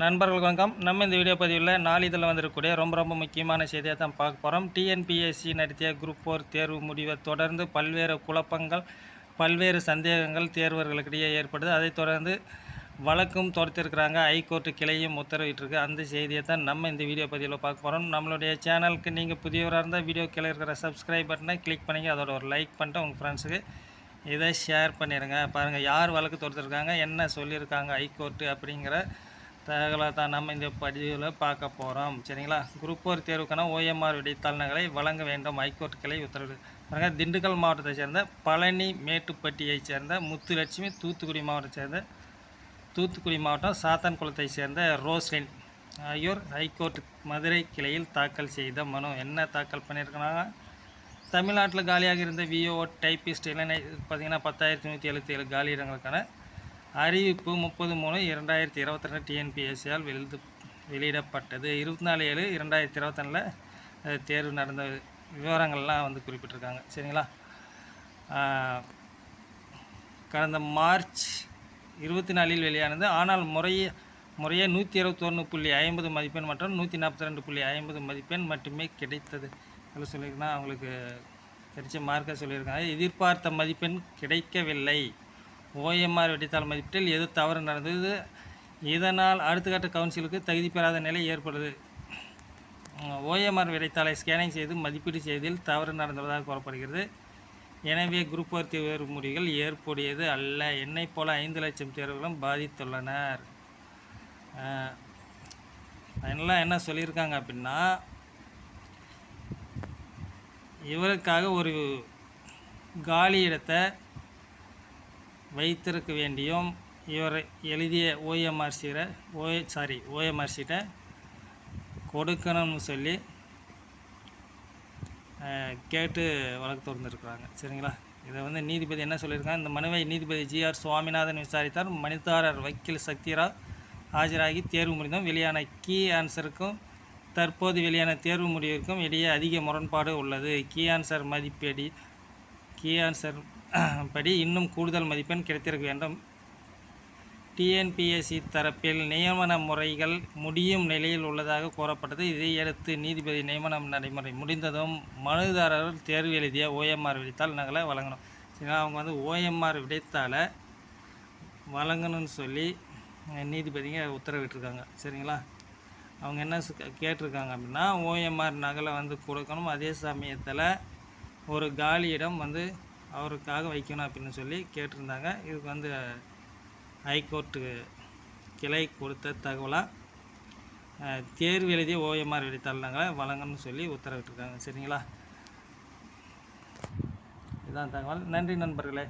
நண்பர்களுக்கு வணக்கம். நம்ம இந்த வீடியோ பதிவில் நாளிதழில் வந்திருக்கக்கூடிய ரொம்ப ரொம்ப முக்கியமான செய்தியை தான் பார்க்க போகிறோம் டிஎன்பிஎஸ்சி நடத்திய குரூப் ஃபோர் தேர்வு முடிவை தொடர்ந்து பல்வேறு குழப்பங்கள் பல்வேறு சந்தேகங்கள் தேர்வர்களுக்கிடையே ஏற்படுது. அதைத் தொடர்ந்து வழக்கும் தொடுத்திருக்கிறாங்க. ஹைகோர்ட்டு கிளையும் உத்தரவிட்டிருக்கு. அந்த செய்தியை தான் நம்ம இந்த வீடியோ பதிவில் பார்க்க போகிறோம் நம்மளுடைய சேனலுக்கு நீங்கள் புதியவராக இருந்தால் வீடியோ கீழே இருக்கிற சப்ஸ்கிரைப் பட்டனை கிளிக் பண்ணிங்க. அதோட ஒரு லைக் பண்ணிட்டு உங்கள் ஃப்ரெண்ட்ஸுக்கு இதை ஷேர் பண்ணிடுங்க பாருங்கள் யார் வழக்கு தொடுத்துருக்காங்க என்ன சொல்லியிருக்காங்க ஹைகோர்ட்டு அப்படிங்கிற தகவலை தான் நம்ம இந்த பதிவில் பார்க்க போகிறோம் சரிங்களா? குரூப் ஒரு தேர்வுக்கான ஓஎம்ஆர் விடைத்தாள்களை வழங்க வேண்டும். ஹைகோர்ட் கிளை உத்தரவு. பாருங்கள் திண்டுக்கல் மாவட்டத்தை சேர்ந்த பழனி மேட்டுப்பட்டியைச் சேர்ந்த முத்துலட்சுமி தூத்துக்குடி மாவட்டத்தை சேர்ந்த தூத்துக்குடி மாவட்டம் சாத்தான்குளத்தை சேர்ந்த ரோஸ்லின் ஆகியோர் ஹைகோர்ட் மதுரை கிளையில் தாக்கல் செய்த மனு. என்ன தாக்கல் பண்ணியிருக்கிறாங்க? தமிழ்நாட்டில் காலியாக இருந்த விஓ டைப்பிஸ்ட் இளநிலை பார்த்தீங்கன்னா பத்தாயிரத்தி நூற்றி எழுபத்தி ஏழு காலி இடங்களுக்கான அறிவிப்பு முப்பது மூணு இரண்டாயிரத்தி இருபத்தி ரெண்டு டிஎன்பிஎஸ்சியால் வெளிது வெளியிடப்பட்டது. இருபத்தி நாலு ஏழு இரண்டாயிரத்தி இருபத்தொன்னில் தேர்வு நடந்த விவரங்கள்லாம் வந்து குறிப்பிட்டிருக்காங்க. சரிங்களா? கடந்த மார்ச் இருபத்தி நாலில் வெளியானது. ஆனால் முறைய முறையே நூற்றி இருபத்தொன்று புள்ளி ஐம்பது மதிப்பெண் மற்றும் நூற்றி நாற்பத்தி ரெண்டு புள்ளி ஐம்பது மதிப்பெண் மட்டுமே கிடைத்தது. என்று சொல்லியிருக்கேன்னா அவங்களுக்கு கிடைச்ச மார்க்கை சொல்லியிருக்காங்க. எதிர்பார்த்த மதிப்பெண் கிடைக்கவில்லை. ஓஎம்ஆர் வெட்டித்தாள் மதிப்பீட்டில் எது தவறு நடந்தது. இதனால் அடுத்த கட்ட கவுன்சிலுக்கு தகுதி பெறாத நிலை ஏற்படுது. ஓஎம்ஆர் விடைத்தாளை ஸ்கேனிங் செய்து மதிப்பீடு செய்வதில் தவறு நடந்துள்ளதாக கூறப்படுகிறது. எனவே குரூப் ஒர்க் தேர்வு முடிவுகள் ஏற்புடையது அல்ல. என்னை போல ஐந்து லட்சம் தேர்வுகளும் பாதித்துள்ளனர். அதெல்லாம் என்ன சொல்லியிருக்காங்க அப்படின்னா இவருக்காக ஒரு காலி இடத்தை வைத்திருக்க வேண்டியும் இவர் எழுதிய ஓஎம்ஆர் சீரை ஓ சாரி ஓஎம்ஆர் சீட்டை கொடுக்கணும்னு சொல்லி கேட்டு வழக்கு தொடர்ந்துருக்குறாங்க சரிங்களா? இதை வந்து நீதிபதி என்ன சொல்லியிருக்காங்க? இந்த மனுவை நீதிபதி ஜிஆர் சுவாமிநாதன் விசாரித்தார். மனிதாரர் வக்கீல் சக்திராவ் ஆஜராகி தேர்வு முடிந்தும் வெளியான கீ ஆன்சருக்கும் தற்போது வெளியான தேர்வு முடிவிற்கும் இடையே அதிக முரண்பாடு உள்ளது. கீ ஆன்சர் மதிப்பீடு கீ ஆன்சர் படி இன்னும் கூடுதல் மதிப்பெண் கிடைத்திருக்க வேண்டும். டிஎன்பிஎஸ்சி தரப்பில் நியமன முறைகள் முடியும் நிலையில் உள்ளதாக கூறப்பட்டது. இதையடுத்து நீதிபதி நியமனம் நடைமுறை முடிந்ததும் மனுதாரர் தேர்வு எழுதிய ஓஎம்ஆர் விடைத்தால் நகலை வழங்கணும். சரிங்களா அவங்க வந்து ஓஎம்ஆர் விடைத்தாளை வழங்கணும்னு சொல்லி நீதிபதிங்க உத்தரவிட்டிருக்காங்க. சரிங்களா? அவங்க என்ன கேட்டிருக்காங்க அப்படின்னா ஓஎம்ஆர் நகலை வந்து கொடுக்கணும். அதே சமயத்தில் ஒரு காலியிடம் வந்து அவருக்காக வைக்கணும் அப்படின்னு சொல்லி கேட்டிருந்தாங்க. இதுக்கு வந்து ஹைகோர்ட்டு கிளை கொடுத்த தகவலாக தேர்வு எழுதிய ஓஎம்ஆர் விடைத்தாளங்களை வழங்கணும்னு சொல்லி உத்தரவிட்டிருக்காங்க. சரிங்களா? இதுதான் தகவல். நன்றி நண்பர்களே.